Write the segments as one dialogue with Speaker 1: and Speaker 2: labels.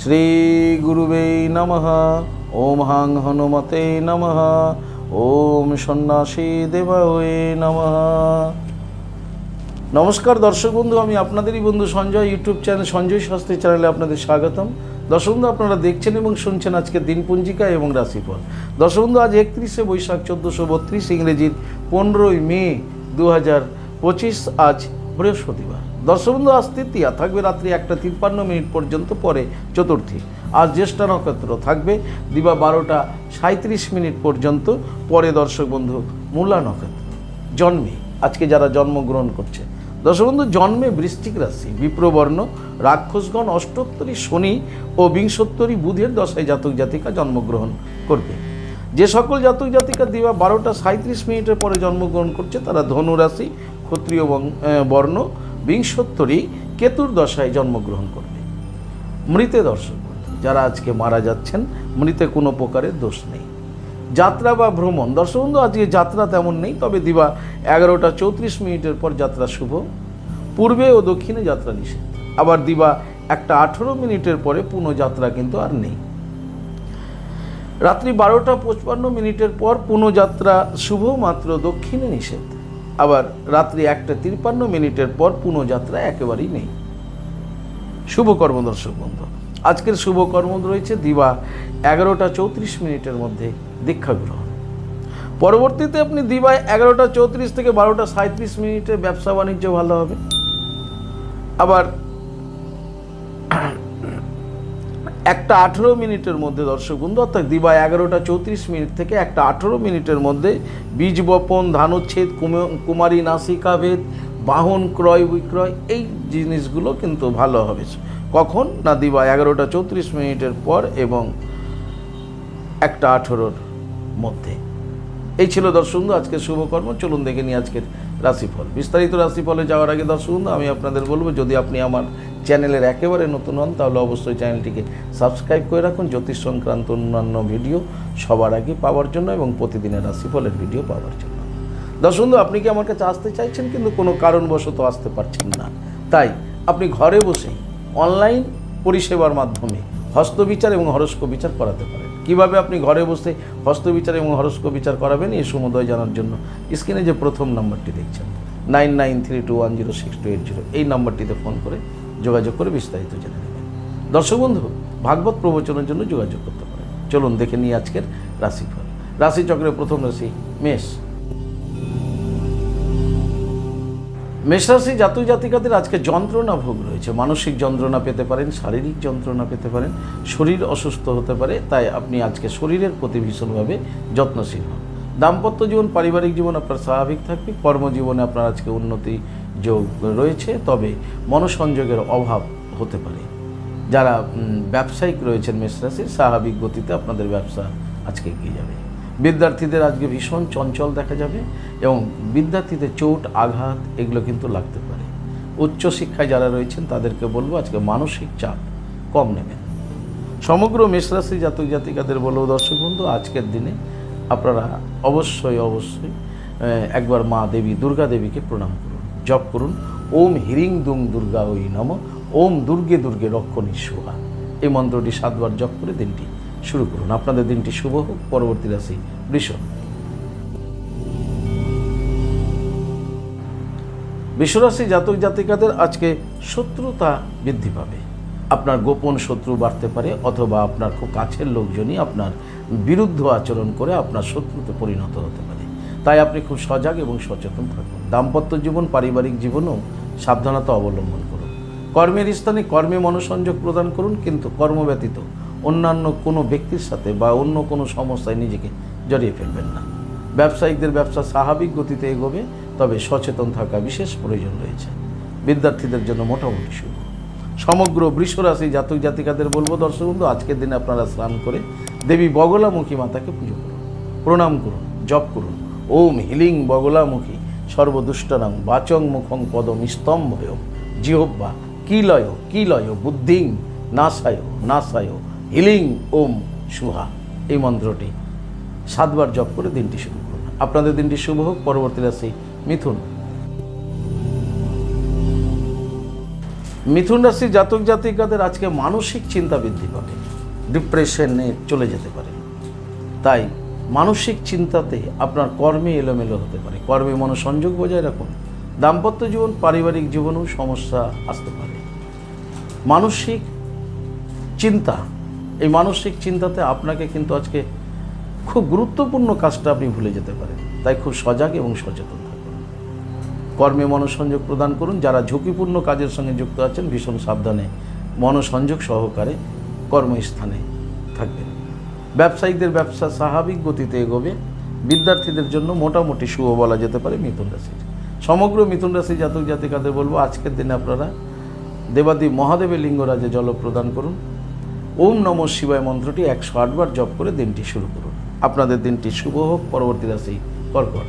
Speaker 1: শ্রী গুরুবে নমঃ। ওম হাং হনুমতে নমঃ। ওম সন্ন্যাসী দেবায় নমঃ। নমস্কার দর্শক বন্ধু, আমি আপনাদেরই বন্ধু সঞ্জয়, ইউটিউব চ্যানেল সঞ্জয় শাস্ত্রী চ্যানেলে আপনাদের স্বাগতম। দর্শক বন্ধু, আপনারা দেখছেন এবং শুনছেন আজকে দিনপঞ্জিকা এবং রাশিফল। দর্শক বন্ধু, আজ একত্রিশে বৈশাখ চোদ্দোশো বত্রিশ ইংরেজির পনেরোই মে দু হাজার পঁচিশ, আজ বৃহস্পতিবার। দর্শক বন্ধু আজ তৃতীয়া। থাকবে রাত্রি একটা তিপ্পান্ন মিনিট পর্যন্ত পরে চতুর্থী। আজ জ্যেষ্ঠা নক্ষত্র থাকবে, দিবা বারোটা সাঁত্রিশ মিনিট পর্যন্ত পরে দর্শক বন্ধু মূলা নক্ষত্র। জন্মে, আজকে যারা জন্মগ্রহণ করছে। দর্শক বন্ধু জন্মে বৃশ্চিক রাশি, বিপ্রবর্ণ, রাক্ষসগণ, অষ্টোত্তরী শনি ও বিংশোত্তরী বুধের দশায় জাতক জাতিকা জন্মগ্রহণ করবে। যে সকল জাতক জাতিকা দিবা বারোটা সাঁত্রিশ মিনিটের পরে জন্মগ্রহণ করছে, তারা ধনু রাশি, ক্ষত্রিয় বর্ণ বিংশোত্তরী কেতুর দশায় জন্মগ্রহণ করবে। মৃতে দর্শক যারা আজকে মারা যাচ্ছেন, মৃতে কোনো প্রকারের দোষ নেই। যাত্রা বা ভ্রমণ দর্শক বন্ধু আজকে যাত্রা তেমন নেই, তবে দিবা এগারোটা চৌত্রিশ মিনিটের পর যাত্রা শুভ। পূর্বে ও দক্ষিণে যাত্রা নিষেধ আবার দিবা একটা আঠেরো মিনিটের পরে পুনঃযাত্রা কিন্তু আর নেই। রাত্রি বারোটা পঁচপান্ন মিনিটের পর পুনঃযাত্রা শুভ, মাত্র দক্ষিণে নিষেধ আবার রাত্রি একটা তিপ্পান্ন মিনিটের পর পুনঃযাত্রা একেবারেই নেই। শুভ কর্ম দর্শক বন্ধু, আজকের শুভ কর্ম রয়েছে দিবা এগারোটা চৌত্রিশ মিনিটের মধ্যে দীক্ষা গ্রহণ পরবর্তীতে আপনি দিবায় এগারোটা চৌত্রিশ থেকে বারোটা সাঁত্রিশ মিনিটে ব্যবসা বাণিজ্য ভালো হবে। আবার একটা আঠেরো মিনিটের মধ্যে, দর্শক বন্ধু, অর্থাৎ দিবা এগারোটা চৌত্রিশ মিনিট থেকে একটা আঠেরো মিনিটের মধ্যে বীজ বপন, ধানোচ্ছেদ, কুম- কুমারী নাসিকাভেদ বাহন ক্রয়, বিক্রয়, এই জিনিসগুলো কিন্তু ভালো হবে। কখন? না দিবা এগারোটা চৌত্রিশ মিনিটের পর এবং একটা আঠেরোর মধ্যে। এই ছিল দর্শক আজকের শুভকর্ম। চলুন দেখে নিই আজকের রাশিফল। বিস্তারিত রাশিফলে যাওয়ার আগে দর্শক আমি আপনাদের বলব, যদি আপনি আমার চ্যানেলের একেবারে নতুন হন, তাহলে অবশ্যই চ্যানেলটিকে সাবস্ক্রাইব করে রাখুন। জ্যোতিষ সংক্রান্ত অন্যান্য ভিডিও সবার আগে পাওয়ার জন্য এবং প্রতিদিনের রাশিফলের ভিডিও পাওয়ার জন্য। দর্শক বন্ধু, আপনি কি আমার কাছে আসতে চাইছেন? কিন্তু কোনো কারণবশত আসতে পারছেন না। তাই আপনি ঘরে বসেই অনলাইন পরিষেবার মাধ্যমে হস্তবিচার এবং হরস্ক বিচার করাতে পারেন। কীভাবে আপনি ঘরে বসে হস্তবিচার এবং হরস্ক বিচার করাবেন, এই সমুদয় জানার জন্য স্ক্রিনে যে প্রথম নাম্বারটি দেখছেন, nine nine three two one zero six two eight zero, এই নাম্বারটিতে ফোন করে যোগাযোগ করে বিস্তারিত জেনে নেবেন দর্শক বন্ধু, ভাগবত প্রবচনের জন্য যোগাযোগ করতে পারেন। চলুন দেখে নিই আজকের রাশিফল। রাশিচক্রের প্রথম রাশি, মেষ। মেষরাশি জাতক জাতিকাদের আজকে যন্ত্রণা ভোগ রয়েছে। মানসিক যন্ত্রণা পেতে পারেন, শারীরিক যন্ত্রণা পেতে পারেন, শরীর অসুস্থ হতে পারে, তাই আপনি আজকে শরীরের প্রতি ভীষণভাবে যত্নশীল হন। দাম্পত্য জীবন, পারিবারিক জীবন আপনার স্বাভাবিক থাকবে, কর্মজীবনে আপনার আজকে উন্নতি যোগ রয়েছে, তবে মনসংযোগের অভাব হতে পারে। যারা ব্যবসায়িক রয়েছেন মেষরাশির স্বাভাবিক গতিতে আপনাদের ব্যবসা আজকে এগিয়ে যাবে। বিদ্যার্থীদের আজকে ভীষণ চঞ্চল দেখা যাবে এবং বিদ্যার্থীদের চোট, আঘাত এগুলো কিন্তু লাগতে পারে। উচ্চশিক্ষায় যারা রয়েছেন, তাদেরকে বলব আজকে মানসিক চাপ কম নেবেন। সমগ্র মেষরাশি জাতক জাতিকাদের বলব, দর্শক বন্ধু, আজকের দিনে আপনারা অবশ্যই অবশ্যই একবার মা দেবী, দুর্গা দেবীকে প্রণাম করুন। জপ করুন। ওম হিরিং দুং দুর্গা ওই নম। ওম দুর্গে দুর্গে রক্ষণী সুহা এই মন্ত্রটি সাতবার জপ করে দিনটি শুরু করুন। আপনাদের দিনটি শুভ হোক। পরবর্তী রাশি বৃষ। বিশ্বরাশি জাতক জাতিকাদের আজকে শত্রুতা বৃদ্ধি পাবে। আপনার গোপন শত্রু বাড়তে পারে অথবা আপনার খুব কাছের লোকজনই আপনার বিরুদ্ধ আচরণ করে আপনার শত্রুতে পরিণত হতে পারে। তাই আপনি খুব সজাগ এবং সচেতন থাকুন। দাম্পত্য জীবন, পারিবারিক জীবনেও সাবধানতা অবলম্বন করুন। কর্মের স্থানে কর্মে মনোসংযোগ প্রদান করুন, কিন্তু কর্ম ব্যতীত অন্যান্য কোনো ব্যক্তির সাথে বা অন্য কোনো সমস্যায় নিজেকে জড়িয়ে ফেলবেন না। ব্যবসায়িকদের ব্যবসা স্বাভাবিক গতিতে এগোবে, তবে সচেতন থাকা বিশেষ প্রয়োজন রয়েছে। বিদ্যার্থীদের জন্য মোটামুটি শুভ। সমগ্র বৃষরাশি জাতক জাতিকাদের বলব, দর্শক বন্ধু, আজকের দিনে আপনারা স্নান করে দেবী বগলামুখী মাতাকে পুজো করুন। প্রণাম করুন, জপ করুন। ওম হিলিং বগলামুখী সর্বদুষ্টনাং বাচং মুখং পদম স্তম্ভয় জিহব্বা কিলয় কিলয় বুদ্ধিং, নাসায় নাসায়, হিলিং ওম সুহা। এই মন্ত্রটি সাতবার জপ করে দিনটি শুরু করুন। আপনাদের দিনটি শুভ হোক, পরবর্তী রাশি মিথুন। মিথুন রাশি জাতক জাতিকাদের আজকে মানসিক চিন্তা বৃদ্ধি পাবে ডিপ্রেশনে চলে যেতে পারে। তাই মানসিক চিন্তাতে আপনার কর্মে এলোমেলো হতে পারে। কর্মে মনোসংযোগ বজায় রাখুন। দাম্পত্য জীবন, পারিবারিক জীবনেও সমস্যা আসতে পারে। মানসিক চিন্তা, এই মানসিক চিন্তাতে আপনাকে কিন্তু আজকে খুব গুরুত্বপূর্ণ কাজটা আপনি ভুলে যেতে পারেন। তাই খুব সজাগ এবং সচেতন থাকুন। কর্মে মনোসংযোগ প্রদান করুন। যারা ঝুঁকিপূর্ণ কাজের সঙ্গে যুক্ত আছেন, ভীষণ সাবধানে মনোসংযোগ সহকারে কর্মস্থানে থাকবেন। ব্যবসায়িকদের ব্যবসা স্বাভাবিক গতিতে এগোবে, বিদ্যার্থীদের জন্য মোটামুটি শুভ বলা যেতে পারে মিথুন রাশির। সমগ্র মিথুন রাশি জাতক জাতিকাদের বলব, আজকের দিনে আপনারা দেবাদি মহাদেবের লিঙ্গরাজে জল প্রদান করুন। ওম নম শিবায় মন্ত্রটি একশো আটবার জপ করে দিনটি শুরু করুন। আপনাদের দিনটি শুভ হোক, পরবর্তী রাশি কর্কট।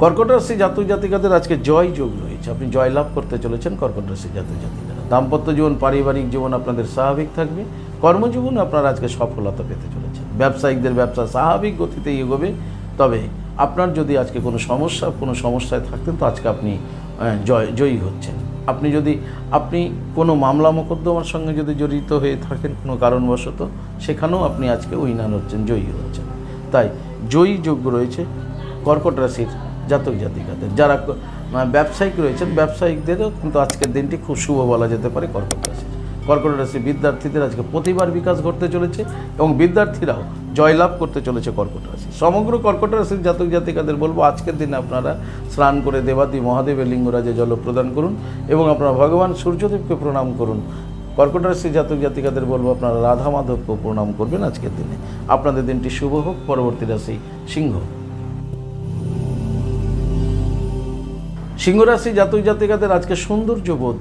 Speaker 1: কর্কট রাশি জাতক জাতিকাদের আজকে জয় যোগ রয়েছে আপনি জয় লাভ করতে চলেছেন কর্কট রাশি জাতক দাম্পত্য জীবন, পারিবারিক জীবন আপনাদের স্বাভাবিক থাকবে। কর্মজীবন আপনারা আজকে সফলতা পেতে চলেছেন। ব্যবসায়িকদের ব্যবসা স্বাভাবিক গতিতে এগোবে। তবে আপনার যদি আজকে কোনো সমস্যা, কোনো সমস্যায় থাকতেন তো আজকে আপনি জয়, জয়ী হচ্ছেন। আপনি যদি, আপনি কোনো মামলা মোকদ্দমার সঙ্গে যদি জড়িত হয়ে থাকেন কোনো কারণবশত, সেখানেও আপনি আজকে উইনার হচ্ছেন, জয়ী হচ্ছেন। তাই জয়ী যোগ্য রয়েছে কর্কট রাশির জাতক জাতিকাদের। যারা ব্যবসায়িক রয়েছেন ব্যবসায়িকদেরও কিন্তু আজকের দিনটি খুব শুভ বলা যেতে পারে কর্কট রাশির কর্কট রাশি বিদ্যার্থীদের আজকে প্রতিবার বিকাশ ঘটতে চলেছে এবং বিদ্যার্থীরাও জয়লাভ করতে চলেছে কর্কট রাশি। সমগ্র কর্কট রাশির জাতক জাতিকাদের বলব, আজকের দিনে আপনারা স্নান করে দেবাদি মহাদেবের লিঙ্গরাজে জল প্রদান করুন এবং আপনারা ভগবান সূর্যদেবকে প্রণাম করুন। কর্কট রাশির জাতক জাতিকাদের বলব, আপনারা রাধা মাধবকে প্রণাম করবেন আজকের দিনে। আপনাদের দিনটি শুভ হোক, পরবর্তী রাশি সিংহ। সিংহরাশি জাতক জাতিকাদের আজকে সৌন্দর্যবোধ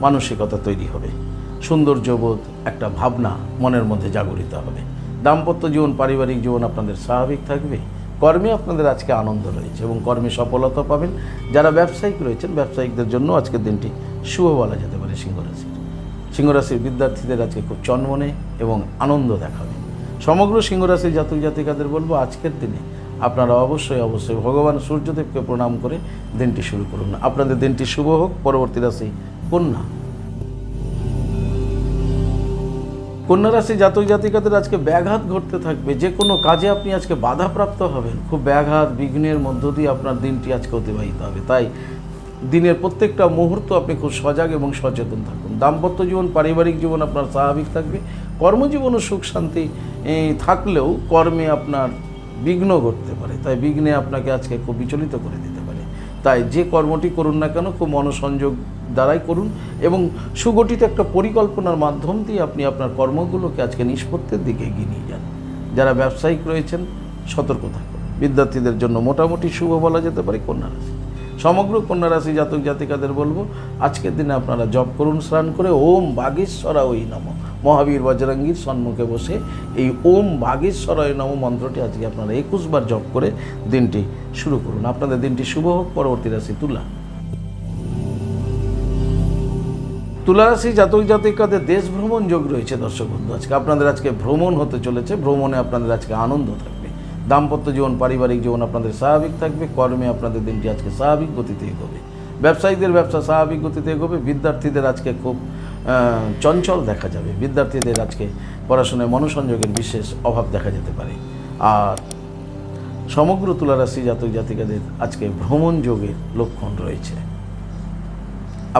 Speaker 1: মানসিকতা তৈরি হবে। সৌন্দর্যবোধ একটা ভাবনা মনের মধ্যে জাগরিত হবে। দাম্পত্য জীবন, পারিবারিক জীবন আপনাদের স্বাভাবিক থাকবে। কর্মে আপনাদের আজকে আনন্দ রয়েছে এবং কর্মে সফলতা পাবেন। যারা ব্যবসায়িক রয়েছেন, ব্যবসায়িকদের জন্য আজকের দিনটি শুভ বলা যেতে পারে সিংহরাশির। সিংহরাশির বিদ্যার্থীদের আজকে খুব চনমনে এবং আনন্দ দেখাবে। সমগ্র সিংহরাশির জাতক জাতিকাদের বলব, আজকের দিনে আপনারা অবশ্যই অবশ্যই ভগবান সূর্যদেবকে প্রণাম করে দিনটি শুরু করুন। আপনাদের দিনটি শুভ হোক, পরবর্তী রাশি কন্যা। কন্যা রাশি জাতক জাতিকাদের আজকে ব্যাঘাত ঘটতে থাকবে। যে কোনো কাজে আপনি আজকে বাধাপ্রাপ্ত হবেন। খুব ব্যাঘাত, বিঘ্নের মধ্য দিয়ে আপনার দিনটি আজকে অতিবাহিত হবে। তাই দিনের প্রত্যেকটা মুহূর্ত আপনি খুব সজাগ এবং সচেতন থাকুন। দাম্পত্য জীবন, পারিবারিক জীবন আপনার স্বাভাবিক থাকবে। কর্মজীবনও সুখ শান্তি থাকলেও কর্মে আপনার বিঘ্ন ঘটতে পারে। তাই বিঘ্নে আপনাকে আজকে খুব বিচলিত করে দিতে পারে। তাই যে কর্মটি করুন না কেন, খুব মনোসংযোগ দ্বারাই করুন এবং সুগঠিত একটা পরিকল্পনার মাধ্যম দিয়ে আপনি আপনার কর্মগুলোকে আজকে নিষ্পত্তির দিকে এগিয়ে নিয়ে যান। যারা ব্যবসায়িক রয়েছেন, সতর্ক থাকুন। বিদ্যার্থীদের জন্য মোটামুটি শুভ বলা যেতে পারে কন্যা রাশি। সমগ্র কন্যা রাশি জাতক জাতিকাদের বলব, আজকের দিনে আপনারা জপ করুন, স্নান করে ওম বাগেশ্বরা ওই নম। মহাবীর বজরঙ্গীর সম্মুখে বসে এই ওম বাগেশ্বরায় নম মন্ত্রটি আজকে আপনারা একুশবার জপ করে দিনটি শুরু করুন। আপনাদের দিনটি শুভ হোক, পরবর্তী রাশি তুলা। তুলারাশি জাতক জাতিকাদের দেশ ভ্রমণ যোগ রয়েছে দর্শক বন্ধু, আজকে আপনাদের আজকে ভ্রমণ হতে চলেছে। ভ্রমণে আপনাদের আজকে আনন্দ থাকবে। দাম্পত্য জীবন, পারিবারিক জীবন আপনাদের স্বাভাবিক থাকবে, কর্মে আপনাদের দিনটি আজকে স্বাভাবিক গতিতে এগোবে। ব্যবসায়ীদের ব্যবসা স্বাভাবিক গতিতে এগোবে, বিদ্যার্থীদের আজকে খুব চঞ্চল দেখা যাবে। বিদ্যার্থীদের আজকে পড়াশোনায় মনোসংযোগের বিশেষ অভাব দেখা যেতে পারে। আর সমগ্র তুলারাশি জাতক জাতিকাদের আজকে ভ্রমণ যোগের লক্ষণ রয়েছে।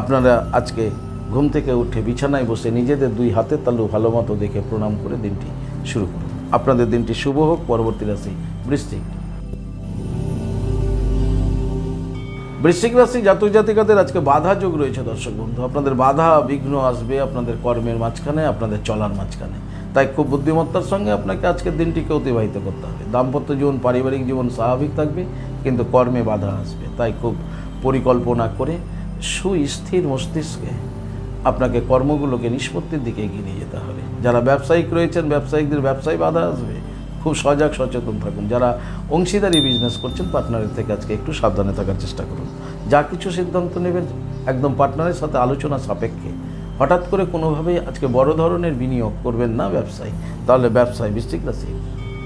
Speaker 1: আপনারা আজকে ঘুম থেকে উঠে বিছানায় বসে নিজেদের দুই হাতের তালু ভালো মতো দেখে প্রণাম করে দিনটি শুরু করুন। আপনাদের দিনটি শুভ হোক, পরবর্তী রাশি বৃশ্চিক। বৃশ্চিক রাশি জাতক জাতিকাদের আজকে বাধা যোগ রয়েছে দর্শক বন্ধু। আপনাদের বাধা বিঘ্ন আসবে আপনাদের কর্মের মাঝখানে, আপনাদের চলার মাঝখানে। তাই খুব বুদ্ধিমত্তার সঙ্গে আপনাকে আজকের দিনটিকে অতিবাহিত করতে হবে। দাম্পত্য জীবন, পারিবারিক জীবন স্বাভাবিক থাকবে, কিন্তু কর্মে বাধা আসবে। তাই খুব পরিকল্পনা করে সুস্থির মস্তিষ্কে আপনাকে কর্মগুলোকে নিষ্পত্তির দিকে এগিয়ে নিয়ে যেতে হবে। যারা ব্যবসায়িক রয়েছেন ব্যবসায়িকদের ব্যবসায় বাধা আসবে। খুব সজাগ, সচেতন থাকুন। যারা অংশীদারি বিজনেস করছেন পার্টনারের থেকে আজকে একটু সাবধানে থাকার চেষ্টা করুন। যা কিছু সিদ্ধান্ত নেবেন, একদম পার্টনারের সাথে আলোচনা সাপেক্ষে। হঠাৎ করে কোনোভাবেই আজকে বড় ধরনের বিনিয়োগ করবেন না ব্যবসায়। তাহলে ব্যবসায় বৃষ্টিক রাশি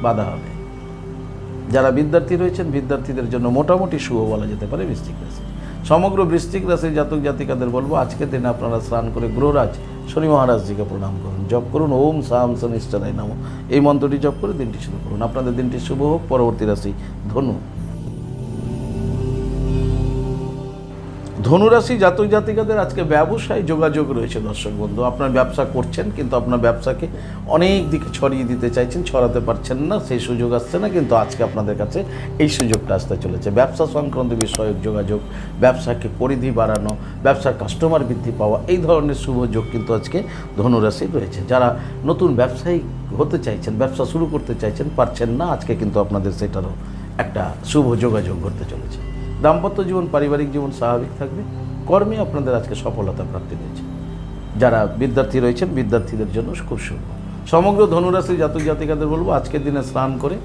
Speaker 1: বাধা হবে। যারা বিদ্যার্থী রয়েছেন, বিদ্যার্থীদের জন্য মোটামুটি শুভ বলা যেতে পারে বৃষ্টিক রাশি। সমগ্র বৃষ্টিক রাশির জাতক জাতিকাদের বলব, আজকের দিনে আপনারা স্নান করে গ্রহরাজ শনি মহারাজজিকে প্রণাম করুন। জপ করুন। ওম সাম শনিষ্ঠারায় নাম। এই মন্ত্রটি জপ করে দিনটি শুরু করুন। আপনাদের দিনটি শুভ হোক। পরবর্তী রাশি ধনু। ধনুরাশি জাতক জাতিকাদের আজকে ব্যবসায় যোগাযোগ রয়েছে, দর্শক বন্ধু। আপনার ব্যবসা করছেন, কিন্তু আপনার ব্যবসাকে অনেক দিকে ছড়িয়ে দিতে চাইছেন, ছড়াতে পারছেন না, সেই সুযোগ আসছে না, কিন্তু আজকে আপনাদের কাছে এই সুযোগটা আসতে চলেছে। ব্যবসা সংক্রান্ত বিষয়ক যোগাযোগ, ব্যবসাকে পরিধি বাড়ানো ব্যবসার কাস্টমার বৃদ্ধি পাওয়া, এই ধরনের শুভ যোগ কিন্তু আজকে ধনুরাশি রয়েছে। যারা নতুন ব্যবসায়ী হতে চাইছেন, ব্যবসা শুরু করতে চাইছেন, পারছেন না, আজকে কিন্তু আপনাদের সেটারও একটা শুভ যোগাযোগ ঘটতে চলেছে। দাম্পত্য জীবন, পারিবারিক জীবন স্বাভাবিক থাকবে। কর্মে আপনাদের আজকে সফলতা প্রাপ্তি রয়েছে যারা বিদ্যার্থী রয়েছেন, বিদ্যার্থীদের জন্য খুব শুভ। সমগ্র ধনুরাশি জাতক জাতিকাদের বলব, আজকের দিনে স্নান করে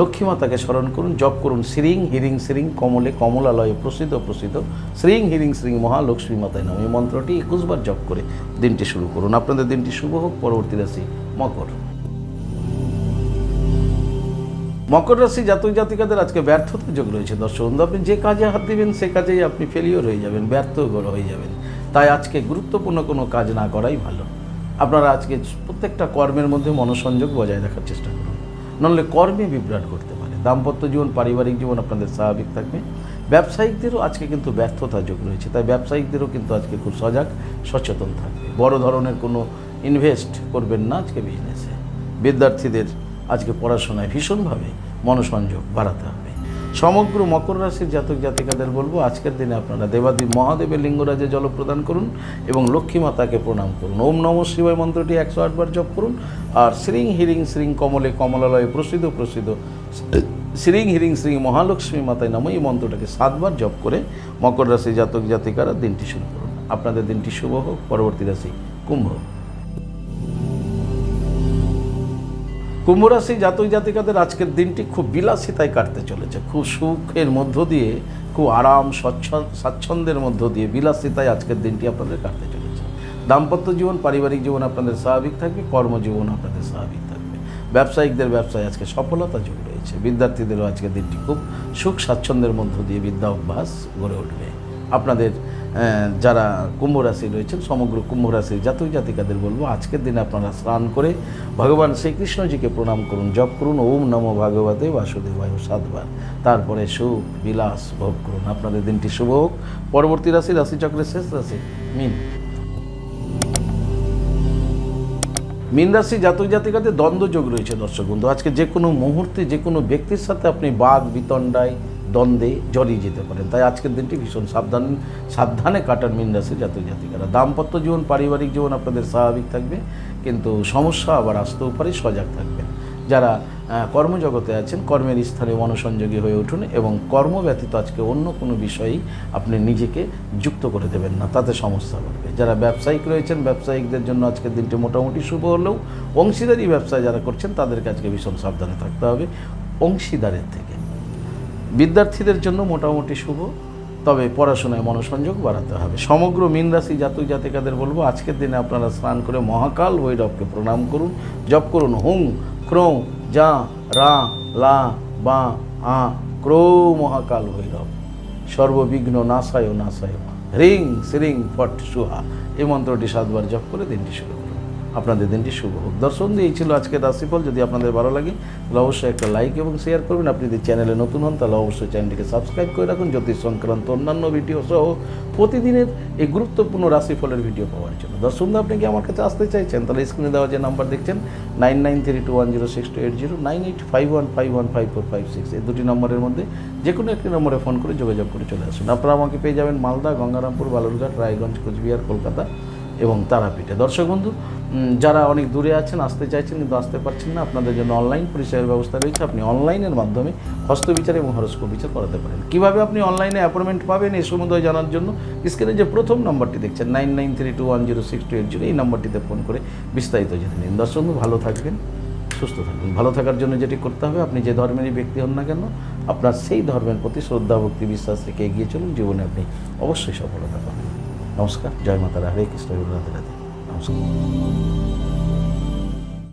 Speaker 1: লক্ষ্মী মাতাকে স্মরণ করুন, জপ করুন, শ্রীং হিরিং শ্রীং কমলে কমলালয়ে প্রসিদ্ধ প্রসিদ্ধ, শ্রীং হিরিং শ্রীং মহালক্ষ্মী মাতায় নাম এই মন্ত্রটি একুশবার জপ করে দিনটি শুরু করুন। আপনাদের দিনটি শুভ হোক, পরবর্তী রাশি মকর। মকর রাশি জাতক জাতিকাদের আজকে ব্যর্থতা যোগ রয়েছে। দর্শক বন্ধু, আপনি যে কাজে হাত দিবেন, সে কাজেই আপনি ফেলিওর হয়ে যাবেন, ব্যর্থ হয়ে যাবেন। তাই আজকে গুরুত্বপূর্ণ কোনো কাজ না করাই ভালো। আপনারা আজকে প্রত্যেকটা কর্মের মধ্যে মনোসংযোগ বজায় রাখার চেষ্টা করুন। নাহলে কর্মে বিভ্রাট করতে পারে দাম্পত্য জীবন, পারিবারিক জীবন আপনাদের স্বাভাবিক থাকবে। ব্যবসায়িকদেরও আজকে কিন্তু ব্যর্থতা যোগ রয়েছে। তাই ব্যবসায়িকদেরও কিন্তু আজকে খুব সজাগ, সচেতন থাকবে। বড় ধরনের কোনো ইনভেস্ট করবেন না আজকে বিজনেসে বিদ্যার্থীদের আজকে পড়াশোনায় ভীষণভাবে মনোসংযোগ বাড়াতে হবে। সমগ্র মকর রাশির জাতক জাতিকাদের বলব, আজকের দিনে আপনারা দেবাদেব মহাদেবের লিঙ্গরাজে জল প্রদান করুন এবং লক্ষ্মী মাতাকে প্রণাম করুন। ওম নম শিবায়, মন্ত্রটি একশো আটবার জপ করুন। আর শ্রীং হিরিং শ্রীং কমলে কমলালয়ে প্রসিদ্ধ প্রসিদ্ধ শ্রীং হিরিং শ্রী মহালক্ষ্মী মাতায় নামে এই মন্ত্রটাকে সাতবার জপ করে মকর রাশি জাতক জাতিকারা দিনটি শুরু করুন। আপনাদের দিনটি শুভ হোক, পরবর্তী রাশি কুম্ভ কুম্ভ রাশি জাতক জাতিকাদের আজকের দিনটি খুব বিলাসিতায় কাটতে চলেছে। খুব সুখের মধ্য দিয়ে, খুব আরাম, স্বচ্ছ, স্বাচ্ছন্দ্যের মধ্য দিয়ে বিলাসিতায় আজকের দিনটি আপনাদের কাটতে চলেছে। দাম্পত্য জীবন, পারিবারিক জীবন আপনাদের স্বাভাবিক থাকবে, কর্মজীবন আপনাদের স্বাভাবিক থাকবে। ব্যবসায়িকদের ব্যবসায় আজকে সফলতা যোগ রয়েছে। বিদ্যার্থীদেরও আজকের দিনটি খুব সুখ, স্বাচ্ছন্দ্যের মধ্য দিয়ে বিদ্যা অভ্যাস গড়ে উঠবে। আপনাদের যারা কুম্ভ রাশি রয়েছেন, সমগ্র কুম্ভ রাশির জাতক জাতিকাদের বলব, আজকের দিনে আপনারা স্নান করে ভগবান শ্রীকৃষ্ণজিকে প্রণাম করুন, জপ করুন, ওম নমো ভাগবতে বাসুদেবায় সাতবার তারপরে সুখ, বিলাস ভোগ করুন। আপনাদের দিনটি শুভ হোক। পরবর্তী রাশি, রাশিচক্রের শেষ রাশি, মিন। মীন রাশি জাতক দ্বন্দ্ব যোগ রয়েছে, দর্শক বন্ধু। আজকে যে কোনো মুহূর্তে যে কোনো ব্যক্তির সাথে আপনি বাঘ বিতণ্ডায় দ্বন্দ্বে জড়িয়ে যেতে পারেন। তাই আজকের দিনটি ভীষণ সাবধান, সাবধানে কাটার মীন রাশি জাতক জাতিকারা। দাম্পত্য জীবন, পারিবারিক জীবন আপনাদের স্বাভাবিক থাকবে, কিন্তু সমস্যা আবার আসতেও পারে, সজাগ থাকবেন। যারা কর্মজগতে আছেন, কর্মের স্থানে মনোসংযোগী হয়ে উঠুন এবং কর্ম ব্যতীত আজকে অন্য কোনো বিষয়েই আপনি নিজেকে যুক্ত করে দেবেন না, তাতে সমস্যা বাড়বে। যারা ব্যবসায়িক রয়েছেন, ব্যবসায়িকদের জন্য আজকের দিনটি মোটামুটি শুভ হলেও অংশীদারি ব্যবসা যারা করছেন, তাদেরকে আজকে ভীষণ সাবধানে থাকতে হবে। অংশীদারের থেকে বিদ্যার্থীদের জন্য মোটামুটি শুভ। তবে পড়াশোনায় মনোসংযোগ বাড়াতে হবে। সমগ্র মীন রাশি জাতক জাতিকাদের বলব, আজকের দিনে আপনারা স্নান করে মহাকাল ভৈরবকে প্রণাম করুন। জপ করুন, হুং, ক্রৌ, যা, রা, লা, বা, আ, ক্রো মহাকাল ভৈরব। সর্ববিঘ্ন নাশায় নাশায় হ্রিং শ্রিং ফট, সুহা। এই মন্ত্রটি সাতবার জপ করে দিনটি শুরু আপনাদের দিনটি শুভ হোক। দর্শন এই ছিল আজকের রাশিফল। যদি আপনাদের ভালো লাগে, তাহলে অবশ্যই একটা লাইক এবং শেয়ার করবেন। আপনি যদি চ্যানেলে নতুন হন, তাহলে অবশ্যই চ্যানেলটিকে সাবস্ক্রাইব করে রাখুন। জ্যোতিষ সংক্রান্ত অন্যান্য ভিডিও সহ প্রতিদিনের এই গুরুত্বপূর্ণ রাশিফলের ভিডিও পাওয়ার জন্য। দর্শক আপনি কি আমার কাছে আসতে চাইছেন? তাহলে স্ক্রিনে দেওয়া যে নাম্বার দেখছেন nine nine three two one zero six two eight zero nine eight five one five one five four five six এই দুটি নম্বরের মধ্যে যে কোনো একটি নম্বরে ফোন করে যোগাযোগ করে চলে আসুন। আপনারা আমাকে পেয়ে যাবেন মালদা, গঙ্গারামপুর, বালুরঘাট, রায়গঞ্জ, কোচবিহার, কলকাতা। এবং তারাপীঠে। দর্শক বন্ধু যারা অনেক দূরে আছেন, আসতে চাইছেন কিন্তু আসতে পারছেন না, আপনাদের জন্য অনলাইন পরিষেবার ব্যবস্থা রয়েছে। আপনি অনলাইনের মাধ্যমে হস্তবিচার এবং হরস্কোপ বিচার করাতে পারেন। কীভাবে আপনি অনলাইনে অ্যাপয়েন্টমেন্ট পাবেন এই সম্বন্ধে জানার জন্য স্ক্রিনে যে প্রথম নম্বরটি দেখছেন nine nine three two one zero six two eight zero এই নম্বরটিতে ফোন করে বিস্তারিত জেনে নিন। দর্শক বন্ধু, ভালো থাকবেন, সুস্থ থাকবেন। ভালো থাকার জন্য যেটি করতে হবে, আপনি যে ধর্মেরই ব্যক্তি হন না কেন, আপনার সেই ধর্মের প্রতি শ্রদ্ধা, ভক্তি, বিশ্বাস রেখে এগিয়ে চলুন। জীবনে আপনি অবশ্যই সফলতা পাবেন। নমস্কার জয় মাতারা হরে কৃষ্ণ রাধে রাধে নমস্কার।